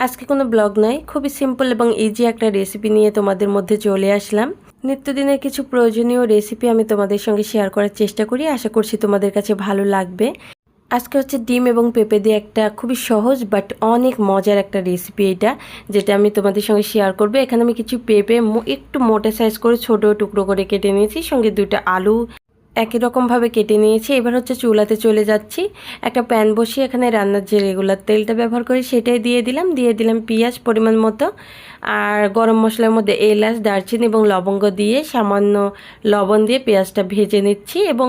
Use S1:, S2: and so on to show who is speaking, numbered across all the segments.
S1: আজকে কোনো ব্লগ নাই। খুবই সিম্পল এবং ইজি একটা রেসিপি নিয়ে তোমাদের মধ্যে চলে আসলাম। নিত্যদিনের কিছু প্রয়োজনীয় রেসিপি আমি তোমাদের সঙ্গে শেয়ার করার চেষ্টা করি। আশা করছি তোমাদের কাছে ভালো লাগবে। আজকে হচ্ছে ডিম এবং পেঁপে দিয়ে একটা খুবই সহজ বাট অনেক মজার একটা রেসিপি এটা, যেটা আমি তোমাদের সঙ্গে শেয়ার করব। এখানে আমি কিছু পেঁপে একটু মোটা সাইজ করে ছোট টুকরো করে কেটে নিয়েছি। সঙ্গে দুটো আলু একই রকমভাবে কেটে নিয়েছি। এবার হচ্ছে চুলাতে চলে যাচ্ছি। একটা প্যান বসিয়ে এখানে রান্নার যে রেগুলার তেলটা ব্যবহার করি সেটাই দিয়ে দিলাম। দিয়ে দিলাম পেঁয়াজ পরিমাণ মতো আর গরম মশলার মধ্যে এলাচ, দারচিনি এবং লবঙ্গ দিয়ে সামান্য লবণ দিয়ে পেঁয়াজটা ভেজে নিচ্ছি এবং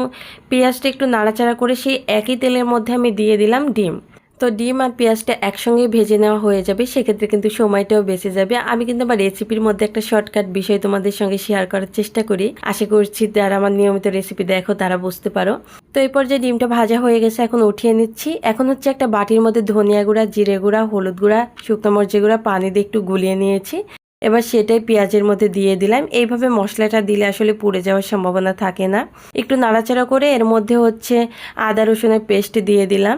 S1: পেঁয়াজটা একটু নাড়াচাড়া করে সেই একই তেলের মধ্যে আমি দিয়ে দিলাম ডিম। তো ডিম আর পেঁয়াজটা একসঙ্গে ভেজে নেওয়া হয়ে যাবে, সেক্ষেত্রে কিন্তু সময়টাও বেঁচে যাবে। আমি কিন্তু আমার রেসিপির মধ্যে একটা শর্টকাট বিষয় তোমাদের সঙ্গে শেয়ার করার চেষ্টা করি। আশা করছি যারা আমার নিয়মিত রেসিপি দেখো, তারা বুঝতে পারো। তো এরপর যে ডিমটা ভাজা হয়ে গেছে, এখন উঠিয়ে নিচ্ছি। এখন হচ্ছে একটা বাটির মধ্যে ধনিয়া গুঁড়া, জিরে গুঁড়া, হলুদ গুঁড়া, শুকনো মরচে গুঁড়া, পানি দিয়ে একটু গুলিয়ে নিয়েছি। এবার সেটাই পেঁয়াজের মধ্যে দিয়ে দিলাম। এইভাবে মশলাটা দিলে আসলে পুড়ে যাওয়ার সম্ভাবনা থাকে না। একটু নাড়াচাড়া করে এর মধ্যে হচ্ছে আদা রসুনের পেস্ট দিয়ে দিলাম।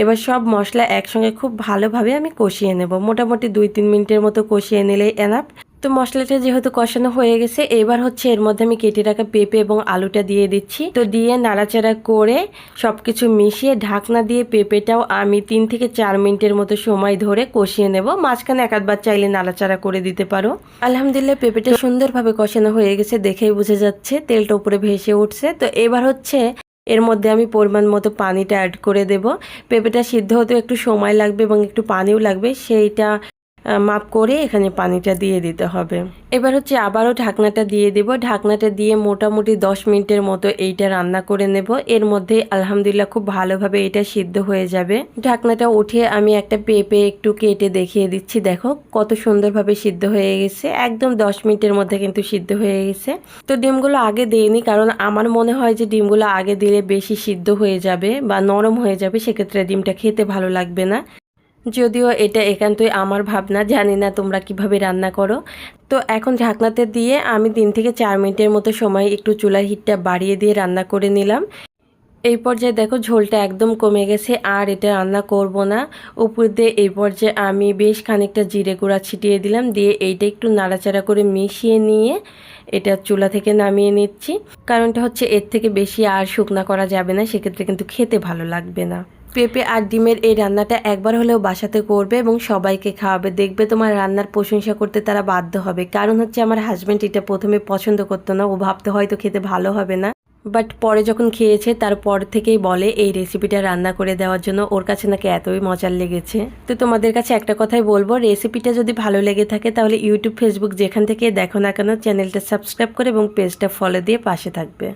S1: এবার সব মশলা একসঙ্গে খুব ভালোভাবে আমি কষিয়ে নেব। মোটামুটি দুই তিন মিনিটের মতো কষিয়ে নিলেই এনাফ তো মশলাটা যেহেতু কষানো হয়ে গেছে, এবার হচ্ছে এর মধ্যে আমি কেটে রাখা পেঁপে এবং আলুটা দিয়ে দিচ্ছি। তো দিয়ে নাড়াচাড়া করে সব কিছু মিশিয়ে ঢাকনা দিয়ে পেঁপেটাও আমি তিন থেকে চার মিনিটের মতো সময় ধরে কষিয়ে নেব। মাঝখানে এক আধবার চাইলে নাড়াচাড়া করে দিতে পারো। আলহামদুলিল্লাহ, পেঁপেটা সুন্দরভাবে কষানো হয়ে গেছে, দেখেই বোঝা যাচ্ছে তেলটা উপরে ভেসে উঠছে। তো এবার হচ্ছে এর মধ্যে আমি পরিমাণ মতো পানিটা অ্যাড করে দেব। পেঁপেটা সিদ্ধ হতে একটু সময় লাগবে এবং একটু পানিও লাগবে, সেইটা মাপ করে এখানে পানিটা দিয়ে দিতে হবে। এবার হচ্ছে আবারও ঢাকনাটা দিয়ে দেব। ঢাকনাটা দিয়ে মোটামুটি দশ মিনিটের মতো এইটা রান্না করে নেব। এর মধ্যে আলহামদুলিল্লাহ খুব ভালোভাবে এটা সিদ্ধ হয়ে যাবে। ঢাকনাটা উঠিয়ে আমি একটা পেঁপে একটু কেটে দেখিয়ে দিচ্ছি। দেখো কত সুন্দরভাবে সিদ্ধ হয়ে গেছে। একদম দশ মিনিটের মধ্যে কিন্তু সিদ্ধ হয়ে গেছে। তো ডিমগুলো আগে দিইনি কারণ আমার মনে হয় যে ডিমগুলো আগে দিলে বেশি সিদ্ধ হয়ে যাবে বা নরম হয়ে যাবে। সেক্ষেত্রে ডিমটা খেতে ভালো লাগবে না। যদিও এটা একান্তই আমার ভাবনা, জানি না তোমরা কীভাবে রান্না করো। তো এখন ঢাকনাতে দিয়ে আমি তিন থেকে চার মিনিটের মতো সময় একটু চুলার হিটটা বাড়িয়ে দিয়ে রান্না করে নিলাম। এই পর্যায়ে দেখো ঝোলটা একদম কমে গেছে, আর এটা রান্না করব না। উপর দিয়ে এই পর্যায়ে আমি বেশ খানিকটা জিরে গুঁড়া ছিটিয়ে দিলাম, দিয়ে এইটা একটু নাড়াচাড়া করে মিশিয়ে নিয়ে এটা চুলা থেকে নামিয়ে নিচ্ছি। কারণটা হচ্ছে এর থেকে বেশি আর শুকনা করা যাবে না, সেক্ষেত্রে কিন্তু খেতে ভালো লাগবে না। পেঁপে আর ডিমের এই রান্নাটা একবার হলেও বাসাতে করবে এবং সবাইকে খাওয়াবে। দেখবে তোমার রান্নার প্রশংসা করতে তারা বাধ্য হবে। কারণ হচ্ছে আমার হাজব্যান্ড এটা প্রথমে পছন্দ করতো না। ও ভাবতে হয়তো খেতে ভালো হবে না। বাট পরে যখন খেয়েছে, তারপর থেকেই বলে এই রেসিপিটা রান্না করে দেওয়ার জন্য ওর কাছে নাকি এতই মজার লেগেছে। তো তোমাদের কাছে একটা কথাই বলব রেসিপিটা যদি ভালো লেগে থাকে তাহলে ইউটিউব ফেসবুক যেখান থেকে দেখো না কেন চ্যানেলটা সাবস্ক্রাইব করে এবং পেজটা ফলো দিয়ে পাশে থাকবে।